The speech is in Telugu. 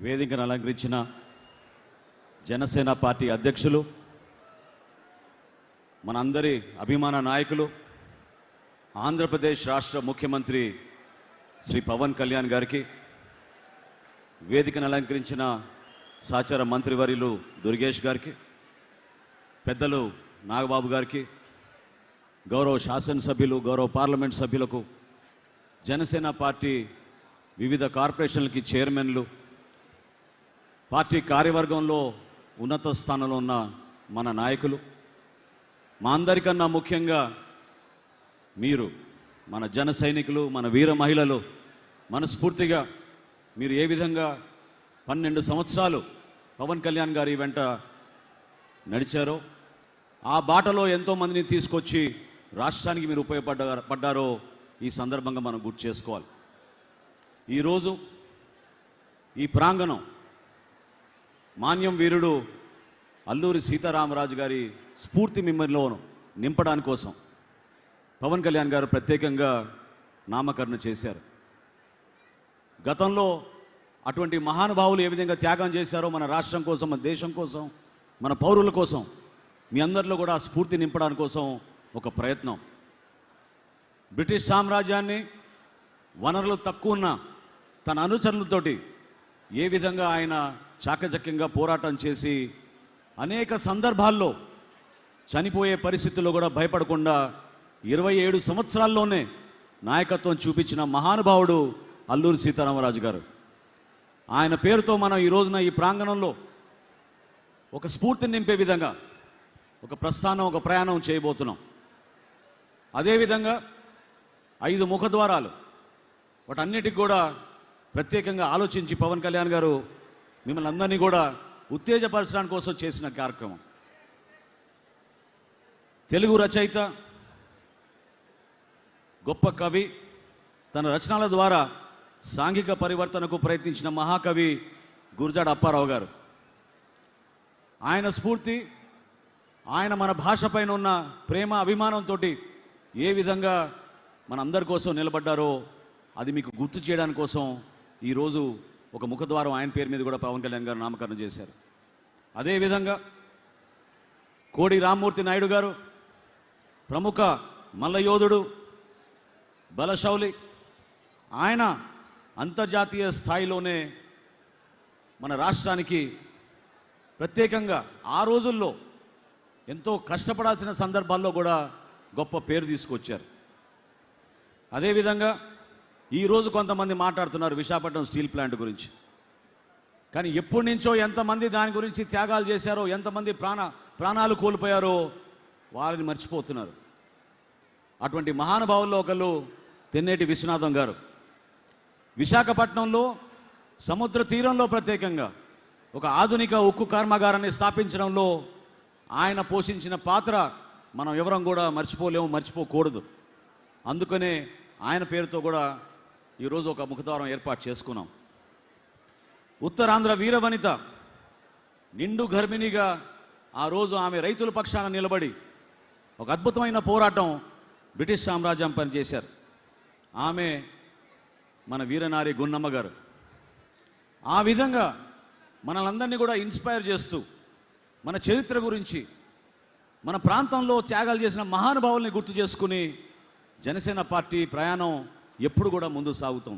వేదికను అలంకరించిన జనసేన పార్టీ అధ్యక్షులు మనందరి అభిమాన నాయకులు ఆంధ్రప్రదేశ్ రాష్ట్ర ముఖ్యమంత్రి శ్రీ పవన్ కళ్యాణ్ గారికి వేదికను అలంకరించిన సాచార మంత్రివర్యులు దుర్గేష్ గారికి పెద్దలు నాగబాబు గారికి గౌరవ శాసనసభ్యులు గౌరవ పార్లమెంట్ సభ్యులకు జనసేన పార్టీ వివిధ కార్పొరేషన్లకి చైర్మన్లు పార్టీ కార్యవర్గంలో ఉన్నత స్థానంలో ఉన్న మన నాయకులు మా అందరికన్నా ముఖ్యంగా మీరు మన జన సైనికులు మన వీర మహిళలు మనస్ఫూర్తిగా మీరు ఏ విధంగా పన్నెండు సంవత్సరాలు పవన్ కళ్యాణ్ గారి వెంట నడిచారో ఆ బాటలో ఎంతోమందిని తీసుకొచ్చి రాష్ట్రానికి మీరు ఉపయోగపడ్డ పడ్డారో ఈ సందర్భంగా మనం గుర్తు చేసుకోవాలి. ఈరోజు ఈ ప్రాంగణం మాన్యం వీరుడు అల్లూరి సీతారామరాజు గారి స్ఫూర్తి మిమ్మల్లో నింపడానికి కోసం పవన్ కళ్యాణ్ గారు ప్రత్యేకంగా నామకరణ చేశారు. గతంలో అటువంటి మహానుభావులు ఏ విధంగా త్యాగం చేశారో మన రాష్ట్రం కోసం మన దేశం కోసం మన పౌరుల కోసం మీ అందరిలో కూడా స్ఫూర్తి నింపడానికి కోసం ఒక ప్రయత్నం. బ్రిటిష్ సామ్రాజ్యాన్ని వనరులు తక్కువ ఉన్న తన అనుచరులతోటి ఏ విధంగా ఆయన చాకచక్యంగా పోరాటం చేసి అనేక సందర్భాల్లో చనిపోయే పరిస్థితుల్లో కూడా భయపడకుండా ఇరవై ఏడు సంవత్సరాల్లోనే నాయకత్వం చూపించిన మహానుభావుడు అల్లూరి సీతారామరాజు గారు. ఆయన పేరుతో మనం ఈ రోజున ఈ ప్రాంగణంలో ఒక స్ఫూర్తిని నింపే విధంగా ఒక ప్రస్థానం ఒక ప్రయాణం చేయబోతున్నాం. అదేవిధంగా ఐదు ముఖద్వారాలు వాటన్నిటికి కూడా ప్రత్యేకంగా ఆలోచించి పవన్ కళ్యాణ్ గారు మిమ్మల్ని అందరినీ కూడా ఉత్తేజపరచడానికి కోసం చేసిన కార్యక్రమం. తెలుగు రచయిత గొప్ప కవి తన రచనల ద్వారా సాంఘిక పరివర్తనకు ప్రయత్నించిన మహాకవి గురజాడ అప్పారావు గారు. ఆయన స్ఫూర్తి ఆయన మన భాషపైన ఉన్న ప్రేమ అభిమానంతో ఏ విధంగా మన అందరి కోసం నిలబడ్డారో అది మీకు గుర్తు చేయడానికి కోసం ఈరోజు ఒక ముఖద్వారం ఆయన పేరు మీద కూడా పవన్ కళ్యాణ్ గారు నామకరణం చేశారు. అదేవిధంగా కోడి రామ్మూర్తి నాయుడు గారు ప్రముఖ మల్లయోధుడు బలశౌలి ఆయన అంతర్జాతీయ స్థాయిలోనే మన రాష్ట్రానికి ప్రత్యేకంగా ఆ రోజుల్లో ఎంతో కష్టపడాల్సిన సందర్భాల్లో కూడా గొప్ప పేరు తీసుకొచ్చారు. అదేవిధంగా ఈరోజు కొంతమంది మాట్లాడుతున్నారు విశాఖపట్నం స్టీల్ ప్లాంట్ గురించి. కానీ ఎప్పటి నుంచో ఎంతమంది దాని గురించి త్యాగాలు చేశారో ఎంతమంది ప్రాణ ప్రాణాలు కోల్పోయారో వారిని మర్చిపోతున్నారు. అటువంటి మహానుభావుల్లో ఒకళ్ళు తెన్నేటి విశ్వనాథం గారు. విశాఖపట్నంలో సముద్ర తీరంలో ప్రత్యేకంగా ఒక ఆధునిక ఉక్కు కర్మాగారాన్ని స్థాపించడంలో ఆయన పోషించిన పాత్ర మనం ఎవరం కూడా మర్చిపోలేము మర్చిపోకూడదు. అందుకనే ఆయన పేరుతో కూడా ఈరోజు ఒక ముఖద్వారం ఏర్పాటు చేసుకున్నాం. ఉత్తరాంధ్ర వీరవనిత నిండు గర్భిణిగా ఆ రోజు ఆమె రైతుల పక్షాన నిలబడి ఒక అద్భుతమైన పోరాటం బ్రిటిష్ సామ్రాజ్యం పనిచేశారు. ఆమె మన వీరనారి గున్నమ్మ గారు. ఆ విధంగా మనలందరినీ కూడా ఇన్స్పైర్ చేస్తూ మన చరిత్ర గురించి మన ప్రాంతంలో త్యాగాలు చేసిన మహానుభావుల్ని గుర్తు చేసుకుని జనసేన పార్టీ ప్రయాణం ఎప్పుడు కూడా ముందు సాగుతాం.